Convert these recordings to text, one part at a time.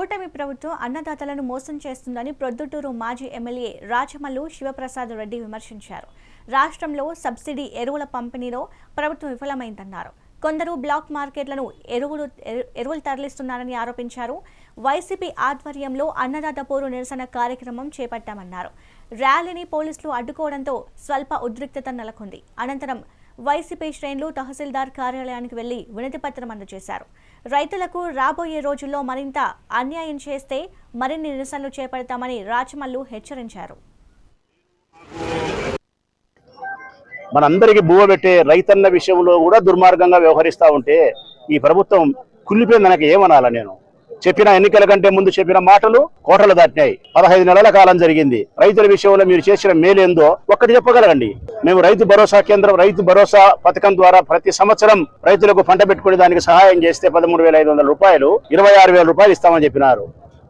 కూటమి ప్రభుత్వం అన్నదాతలను మోసం చేస్తుందని ప్రొద్దుటూరు మాజీ ఎమ్మెల్యే రాచమల్లు శివప్రసాద్ రెడ్డి విమర్శించారు. రాష్ట్రంలో సబ్సిడీ ఎరువుల పంపిణీలో ప్రభుత్వం విఫలమైందన్నారు. కొందరు బ్లాక్ మార్కెట్లను ఎరువులు ఎరు- ఎరువులు తరలిస్తున్నారని ఆరోపించారు. వైసీపీ ఆధ్వర్యంలో అన్నదాత పోరు నిరసన కార్యక్రమం చేపట్టామన్నారు. ర్యాలీని పోలీసులు అడ్డుకోవడంతో స్వల్ప ఉద్రిక్తత నెలకొంది. అనంతరం వైసీపీ శ్రేణులు తహసీల్దార్ కార్యాలయానికి వెళ్ళి వినతిపత్రం అందజేశారు. రైతులకు రాబోయే రోజుల్లో మరింత అన్యాయం చేస్తే మరిన్ని నిరసనలు చేపడతామని రాచమల్లు హెచ్చరించారు. మనందరికీ బువ్వ పెట్టే రైతన్న విషయంలో కూడా దుర్మార్గంగా వ్యవహరిస్తూ ఉంటే ఈ ప్రభుత్వం కుళ్ళిపోయింది నాకు ఏమనాలా నేను? చెప్పిన ఎన్నికల కంటే ముందు చెప్పిన మాటలు కోటలు దాటినాయి. పదహైదు నెలల కాలం జరిగింది. రైతుల విషయంలో మీరు చేసిన మేలేందో ఒక్కటి చెప్పగలగండి మేము రైతు భరోసా కేంద్రం రైతు భరోసా పథకం ద్వారా ప్రతి సంవత్సరం రైతులకు పంట పెట్టుకునే దానికి సహాయం చేస్తే పదమూడు వేల ఐదు వందల రూపాయలు ఇరవై ఆరు వేల రూపాయలు ఇస్తామని చెప్పినారు.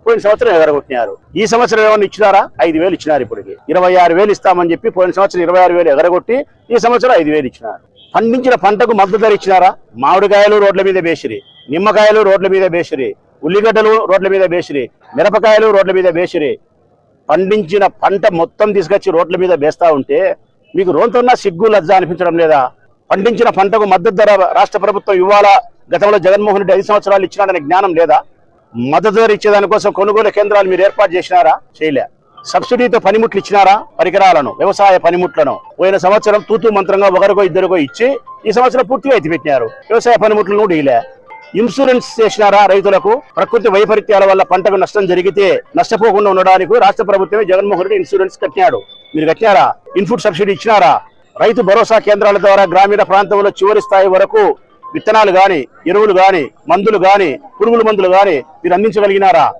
పోయిన సంవత్సరం ఎగరగొట్టినారు ఈ సంవత్సరం ఏమన్నా ఇచ్చినారా? ఐదు వేలు ఇచ్చినారు ఇప్పటికి. ఇరవై ఆరు వేలు ఇస్తామని చెప్పి పోయిన సంవత్సరం ఇరవై ఆరు వేలు ఎగరగొట్టి ఈ సంవత్సరం ఐదు వేలు ఇచ్చినారు. పండించిన పంటకు మద్దతు ధర ఇచ్చినారా? మామిడికాయలు రోడ్ల మీద బేసిరి నిమ్మకాయలు రోడ్ల మీద వేసిరి. ఉల్లిగడ్డలు రోడ్ల మీద వేసిరి. మిరపకాయలు రోడ్ల మీద బేసిరి పండించిన పంట మొత్తం తీసుకొచ్చి రోడ్ల మీద వేస్తా ఉంటే మీకు రోంతున్నా సిగ్గు లజ్జ అనిపించడం లేదా? పండించిన పంటకు మద్దతు ధర రాష్ట్ర ప్రభుత్వం ఇవ్వాలా గతంలో జగన్మోహన్ రెడ్డి ఐదు సంవత్సరాలు ఇచ్చినాడనే జ్ఞానం లేదా? మద్దతు ధర ఇచ్చేదానికోసం కొనుగోలు కేంద్రాలు మీరు ఏర్పాటు చేసినారా? చేయలే. సబ్సిడీతో పనిముట్లు ఇచ్చినారా? పరికరాలను వ్యవసాయ పనిముట్లను. పోయిన సంవత్సరం తూతు మంత్రంగా ఒకరికో ఇద్దరికో ఇచ్చి ఈ సంవత్సరం పూర్తిగా ఎత్తిపెట్టినారు. వ్యవసాయ పనిముట్లను కూడా ఇన్సూరెన్స్ చేసినారా రైతులకు? ప్రకృతి వైపరీత్యాల వల్ల పంటకు నష్టం జరిగితే నష్టపోకుండా ఉండడానికి రాష్ట్ర ప్రభుత్వమే జగన్మోహన్ రెడ్డి ఇన్సూరెన్స్ కట్టినాడు. మీరు కట్టినారా? Input subsidy ఇచ్చినారా? రైతు భరోసా కేంద్రాల ద్వారా గ్రామీణ ప్రాంతంలో చివరి స్థాయి వరకు విత్తనాలు గాని ఎరువులు గాని మందులు గాని పురుగుల మందులు గాని మీరు అందించగలిగినారా?